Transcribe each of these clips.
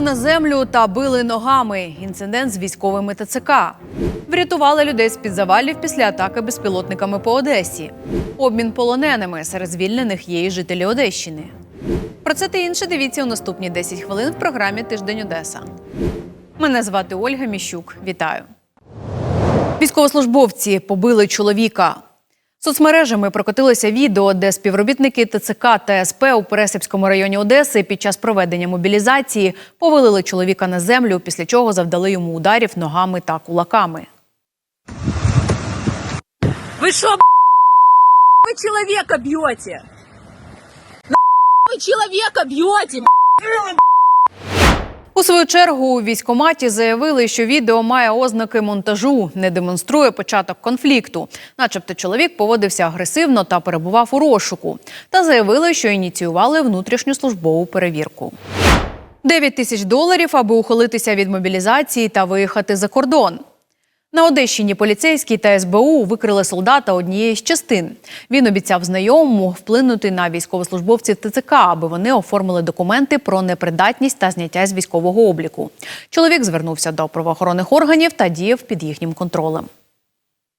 Посадили на землю та били ногами. Інцидент з військовими ТЦК. Врятували людей з під завалів після атаки безпілотниками по Одесі. Обмін полоненими серед звільнених є і жителі Одещини. Про це та інше дивіться у наступні 10 хвилин в програмі Тиждень Одеса. Мене звати Ольга Міщук. Вітаю. Військовослужбовці побили чоловіка. Соцмережами прокотилося відео, де співробітники ТЦК та СП у Пересипському районі Одеси під час проведення мобілізації повалили чоловіка на землю, після чого завдали йому ударів ногами та кулаками. Вы что, вы человека бьете? Вы человека бьете? У свою чергу у військкоматі заявили, що відео має ознаки монтажу, не демонструє початок конфлікту, начебто чоловік поводився агресивно та перебував у розшуку. Та заявили, що ініціювали внутрішню службову перевірку. 9 тисяч доларів, аби ухилитися від мобілізації та виїхати за кордон. На Одещині поліцейські та СБУ викрили солдата однієї з частин. Він обіцяв знайомому вплинути на військовослужбовців ТЦК, аби вони оформили документи про непридатність та зняття з військового обліку. Чоловік звернувся до правоохоронних органів та діяв під їхнім контролем.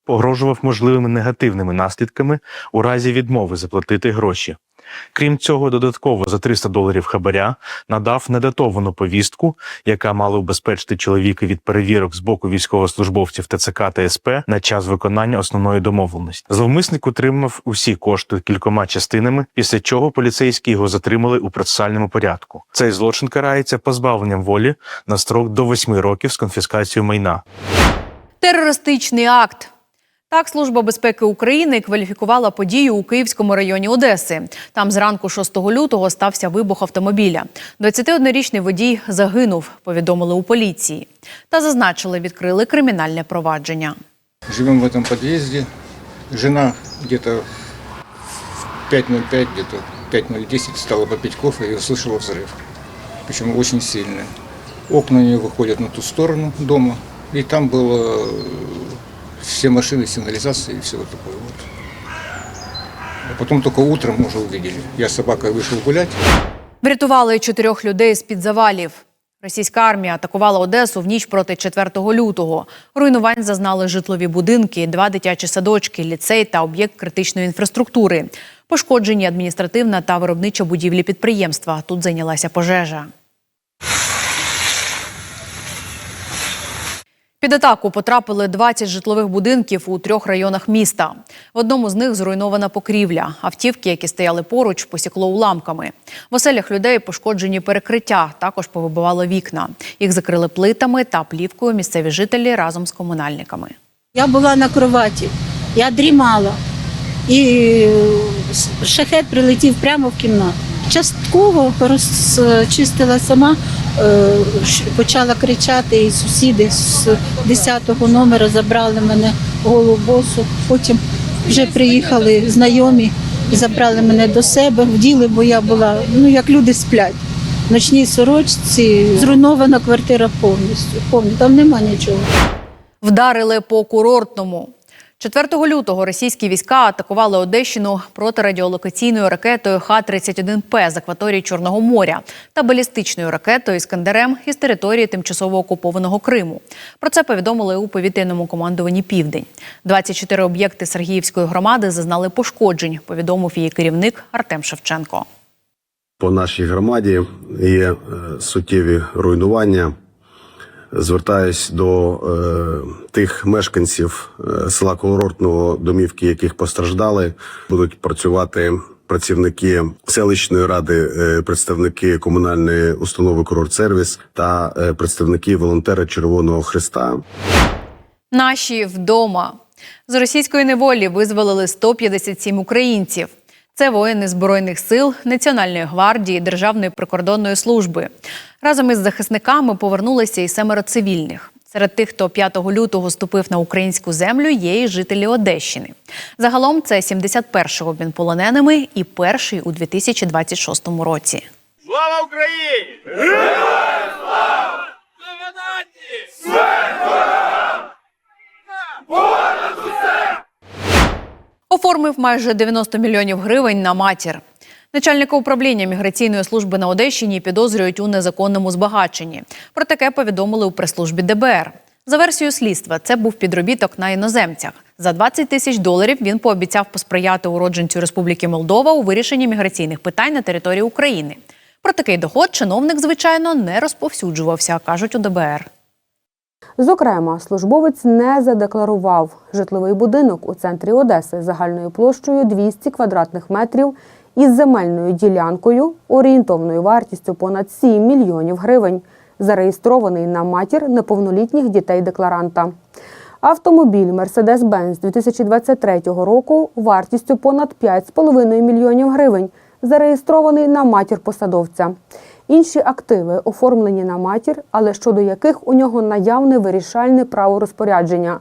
погрожував можливими негативними наслідками у разі відмови заплатити гроші. Крім цього, додатково за 300 доларів хабаря надав недатовану повістку, яка мала убезпечити чоловіка від перевірок з боку військовослужбовців ТЦК та СП на час виконання основної домовленості. Зловмисник отримав усі кошти кількома частинами, після чого поліцейські його затримали у процесуальному порядку. Цей злочин карається позбавленням волі на строк до 8 років з конфіскацією майна. Терористичний акт. Так, Служба безпеки України кваліфікувала подію у Київському районі Одеси. Там зранку 6 лютого стався вибух автомобіля. 21-річний водій загинув, повідомили у поліції. Та зазначили, відкрили кримінальне провадження. Живем в этом подъезде. Жена где-то в 5.05, где-то 5.010 стала попить кофе и услышала взрыв. Причем очень сильный. Окна у нее выходят на ту сторону дома. И там было э, все машины, сигнализации и все вот такое вот. А потом только утром мы уже увидели. Я с собакой вышел гулять. Врятували чотирьох людей з-під завалів. Російська армія атакувала Одесу в ніч проти 4 лютого. Руйнувань зазнали житлові будинки, два дитячі садочки, ліцей та об'єкт критичної інфраструктури. Пошкоджені адміністративна та виробнича будівлі підприємства. Тут зайнялася пожежа. Під атаку потрапили 20 житлових будинків у трьох районах міста. В одному з них зруйнована покрівля. Автівки, які стояли поруч, посікло уламками. В оселях людей пошкоджені перекриття, також повибивало вікна. Їх закрили плитами та плівкою місцеві жителі разом з комунальниками. Я була на кроваті, я дрімала. І е, шахет прилетів прямо в кімнату. Частково розчистила сама, е, почала кричати, і сусіди з 10-го номера забрали мене голу босу. Потім вже приїхали знайомі забрали мене до себе, вділи, бо я була, ну як люди сплять. В ночній сорочці зруйнована квартира повністю. повністю. Там нема нічого. Вдарили по курортному. 4 лютого російські війська атакували Одещину протирадіолокаційною ракетою Х-31П з акваторії Чорного моря та балістичною ракетою Іскандерем із території тимчасово окупованого Криму. Про це повідомили у повітряному командуванні Південь. 24 об'єкти Сергіївської громади зазнали пошкоджень. Повідомив її керівник Артем Шевченко. По нашій громаді є е, суттєві руйнування. Звертаюсь до е, тих мешканців е, села Колоротного, домівки яких постраждали, будуть працювати працівники селищної ради, е, представники комунальної установи Курорт Сервіс та е, представники волонтери Червоного Христа. Наші вдома з російської неволі визволили 157 українців. Це воїни збройних сил, Національної гвардії, Державної прикордонної служби. Разом із захисниками повернулися і семеро цивільних. Серед тих, хто 5 лютого ступив на українську землю, є і жителі Одещини. Загалом це 71-й обмін полоненими і перший у 2026 році. Слава Україні! Героям слава! Слава нації! Оформив майже 90 мільйонів гривень на матір. Начальника управління міграційної служби на Одещині підозрюють у незаконному збагаченні. Про таке повідомили у прес-службі ДБР. За версією слідства, це був підробіток на іноземцях. За 20 тисяч доларів він пообіцяв посприяти уродженцю Республіки Молдова у вирішенні міграційних питань на території України. Про такий доход чиновник, звичайно, не розповсюджувався, кажуть у ДБР. Зокрема, службовець не задекларував житловий будинок у центрі Одеси загальною площею 200 квадратних метрів із земельною ділянкою орієнтовною вартістю понад 7 мільйонів гривень, зареєстрований на матір неповнолітніх дітей декларанта. Автомобіль Mercedes-Benz 2023 року вартістю понад 5,5 мільйонів гривень, зареєстрований на матір посадовця. Інші активи оформлені на матір, але щодо яких у нього наявне вирішальне право розпорядження.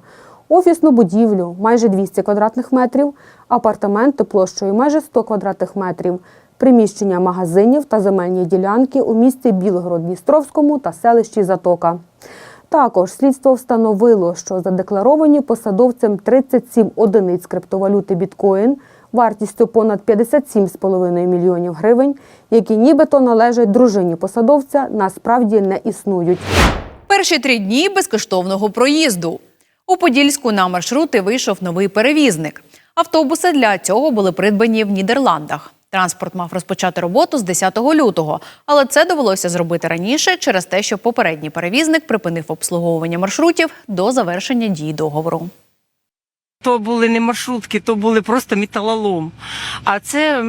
Офісну будівлю майже 200 квадратних метрів, апартаменти площею майже 100 квадратних метрів, приміщення магазинів та земельні ділянки у місті Білгород-Дністровському та селищі Затока. Також слідство встановило, що задекларовані посадовцем 37 одиниць криптовалюти біткоін вартістю понад 57,5 мільйонів гривень, які нібито належать дружині посадовця, насправді не існують. Перші три дні безкоштовного проїзду. У Подільську на маршрути вийшов новий перевізник. Автобуси для цього були придбані в Нідерландах. Транспорт мав розпочати роботу з 10 лютого, але це довелося зробити раніше через те, що попередній перевізник припинив обслуговування маршрутів до завершення дії договору. То були не маршрутки, то були просто металолом. А це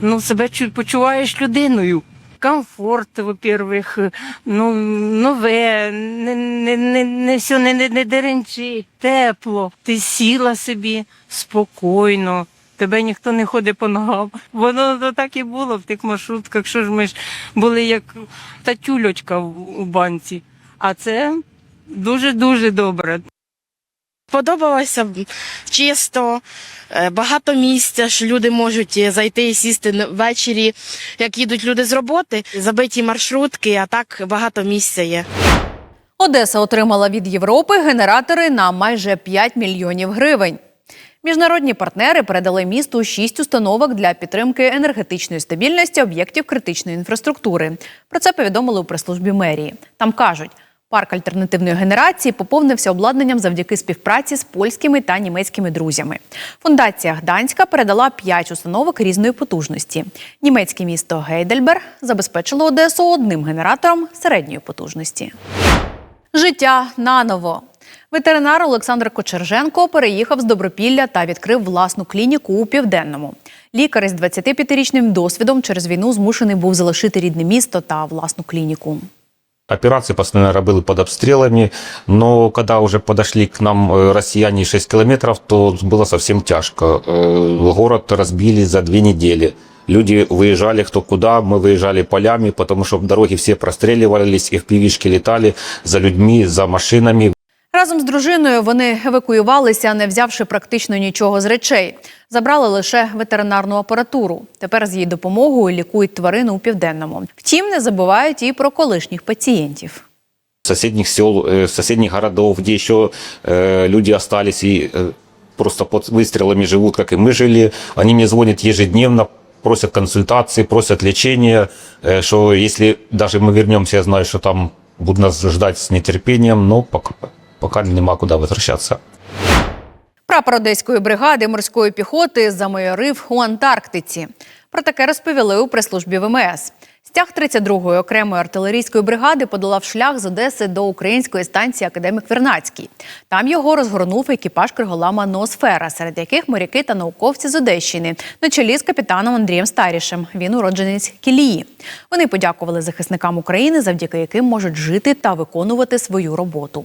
ну, себе почуваєш людиною. Комфорт, во-первых, ну, нове, не, не, не, не все не, не, не деренчить, тепло. Ти сіла собі спокійно, тебе ніхто не ходить по ногам. Воно то так і було в тих маршрутках, що ж ми ж були як та тюльочка у банці. А це дуже-дуже добре. Подобалося чисто, е, багато місця, що люди можуть е, зайти і сісти ввечері, як їдуть люди з роботи, забиті маршрутки, а так багато місця є. Одеса отримала від Європи генератори на майже 5 мільйонів гривень. Міжнародні партнери передали місту шість установок для підтримки енергетичної стабільності об'єктів критичної інфраструктури. Про це повідомили у прес-службі мерії. Там кажуть, парк альтернативної генерації поповнився обладнанням завдяки співпраці з польськими та німецькими друзями. Фундація Гданська передала п'ять установок різної потужності. Німецьке місто Гейдельберг забезпечило Одесу одним генератором середньої потужності. Життя наново. Ветеринар Олександр Кочерженко переїхав з Добропілля та відкрив власну клініку у південному. Лікар із 25-річним досвідом через війну змушений був залишити рідне місто та власну клініку. Операции постоянно были под обстрелами, но когда уже подошли к нам э, россияне 6 километров, то было совсем тяжко. Э, Город разбили за две недели. Люди выезжали кто куда, мы выезжали полями, потому что дороги все простреливались, их пивишки летали за людьми, за машинами. Разом з дружиною вони евакуювалися, не взявши практично нічого з речей. Забрали лише ветеринарну апаратуру. Тепер з її допомогою лікують тварину у південному. Втім, не забувають і про колишніх пацієнтів. соседних сел, э, соседних городов, где еще э, люди остались и э, просто под выстрелами живут, как и мы жили. Они мне звонят ежедневно, просят консультации, просят лечения, э, что если даже мы вернемся, я знаю, что там будут нас ждать с нетерпением, но пока, пока нема куда возвращаться. Прапор одеської бригади морської піхоти замайорив у Антарктиці. Про таке розповіли у прес-службі ВМС. Стяг 32-ї окремої артилерійської бригади подолав шлях з Одеси до української станції Академік Вернацький. Там його розгорнув екіпаж криголама Ноосфера, серед яких моряки та науковці з Одещини, на чолі з капітаном Андрієм Старішем. Він уродженець Кілії. Вони подякували захисникам України, завдяки яким можуть жити та виконувати свою роботу.